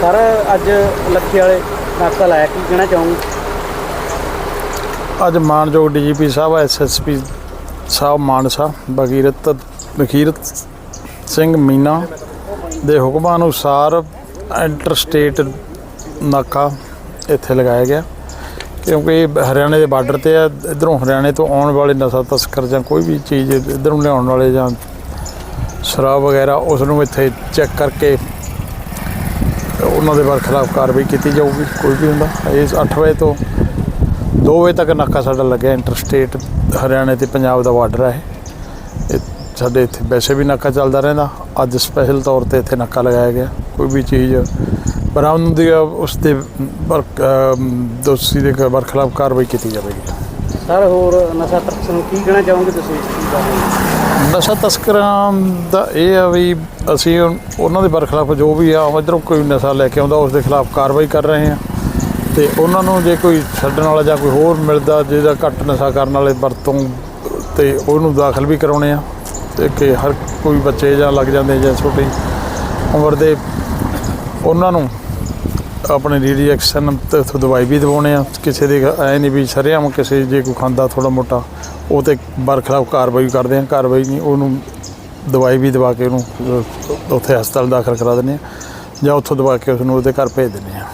Sir ਅੱਜ ਲੱਖੀ ਵਾਲੇ ਨਾਕਾ ਲਾਇਆ, ਕੀ ਕਹਿਣਾ ਚਾਹੋਗੇ? ਅੱਜ ਮਾਨਯੋਗ ਡੀਜੀਪੀ ਸਾਹਿਬ, ਐਸਐਸਪੀ ਸਾਹਿਬ, ਮਾਨਸਾ ਬਗੀਰਤ ਬਖੀਰਤ ਸਿੰਘ ਮੀਨਾ ਦੇ ਹੁਕਮਾਂ ਅਨੁਸਾਰ ਇੰਟਰ ਸਟੇਟ ਨਾਕਾ ਇੱਥੇ ਲਗਾਇਆ ਗਿਆ। ਕਿਉਂਕਿ ਹਰਿਆਣੇ ਦੇ ਬਾਰਡਰ ਤੇ ਆ, ਇਧਰੋਂ ਹਰਿਆਣੇ ਤੋਂ ਆਉਣ ਵਾਲੇ ਨਸ਼ਾ ਤਸਕਰ ਜਾਂ ਕੋਈ ਵੀ ਚੀਜ਼ ਇਧਰੋਂ ਲਿਆਉਣ ਵਾਲੇ ਜਾਂ ਸ਼ਰਾਬ ਵਗੈਰਾ ਉਸ ਨੂੰ ਇੱਥੇ ਚੈੱਕ ਕਰਕੇ ਉਹਨਾਂ ਦੇ ਬਰਖਲਾਫ ਕਾਰਵਾਈ ਕੀਤੀ ਜਾਊਗੀ, ਕੋਈ ਵੀ ਹੁੰਦਾ। ਇਸ 8 ਵਜੇ ਤੋਂ 2 ਵਜੇ ਤੱਕ ਨਾਕਾ ਸਾਡਾ ਲੱਗਿਆ, ਇੰਟਰਸਟੇਟ ਹਰਿਆਣੇ ਤੇ ਪੰਜਾਬ ਦਾ ਬਾਰਡਰ ਹੈ। ਇਹ। ਸਾਡੇ ਇੱਥੇ ਵੈਸੇ ਵੀ ਨਾਕਾ ਚੱਲਦਾ ਰਹਿੰਦਾ। ਅੱਜ ਸਪੈਸ਼ਲ ਤੌਰ ਤੇ ਇੱਥੇ ਨਾਕਾ ਲਗਾਇਆ ਗਿਆ। ਕੋਈ ਵੀ ਚੀਜ਼ ਬਰਾਮਦ ਹੁੰਦੀ ਆ, ਉਸ ਦੇ ਬਰ- ਦੋਸ਼ੀ ਦੇ ਬਰਖਲਾਫ ਕਾਰਵਾਈ ਕੀਤੀ ਜਾਵੇਗੀ। ਸਰ, ਹੋਰ ਨਸ਼ਾ ਤਸਕਰਾਂ ਨੂੰ ਕੀ ਕਹਿਣਾ ਚਾਹੋਗੇ ਤੁਸੀਂ ਇਸ ਚੀਜ਼ ਨਸ਼ਾ ਤਸਕਰਾਂ ਦਾ ਇਹ ਆ ਵੀ ਅਸੀਂ ਉਨ- ਉਹਨਾਂ ਦੇ ਬਰਖਲਾਫ ਜੋ ਵੀ ਆ ਇਧਰੋਂ ਕੋਈ ਨਸ਼ਾ ਲੈ ਕੇ ਆਉਂਦਾ, ਉਸ ਦੇ ਖਿਲਾਫ ਕਾਰਵਾਈ ਕਰ ਰਹੇ ਹਾਂ ਤੇ ਉਹਨਾਂ ਨੂੰ ਜੇ ਕੋਈ ਛੱਡਣ ਵਾਲਾ ਜਾਂ ਕੋਈ ਹੋਰ ਮਿਲਦਾ, ਜਿਹਦਾ ਘੱਟ ਨਸ਼ਾ ਕਰਨ ਵਾਲੇ ਵਰਤੋਂ ਤੇ ਉਹਨੂੰ ਦਾਖਲ ਵੀ ਕਰਾਉਣੇ ਆ, ਤੇ ਕਿ ਹਰ ਕੋਈ ਬੱਚੇ ਜਾਂ ਲੱਗ ਜਾਂਦੇ ਜਾਂ ਛੋਟੀ ਉਮਰ ਦੇ ਉਹਨਾਂ ਨੂੰ ਆਪਣੇ ਡੀਡੀ ਐਕਸ਼ਨ ਤੇ ਉੱਥੋਂ ਦਵਾਈ ਵੀ ਦਵਾਉਣੇ ਆ। ਕਿਸੇ ਦੇ ਐ ਨਹੀਂ ਵੀ ਸ਼ਰੇਆਮ ਕਿਸੇ ਜੇ ਕੋਈ ਖਾਂਦਾ ਥੋੜਾ ਮੋਟਾ, ਉਹ ਤੇ ਬਰਖਲਾਫ ਕਾਰਵਾਈ ਕਰਦੇ ਆ। ਕਾਰਵਾਈ ਨਹੀਂ, ਉਹਨੂੰ ਦਵਾਈ ਵੀ ਦਵਾ ਕੇ ਉਹਨੂੰ ਉੱਥੇ ਹਸਪਤਾਲ ਦਾਖਲ ਕਰਾ ਦਿੰਦੇ ਆ ਜਾਂ ਉੱਥੋਂ ਦਵਾ ਕੇ ਉਸ ਨੂੰ ਉਹਦੇ ਘਰ ਭੇਜ ਦਿੰਦੇ ਆ।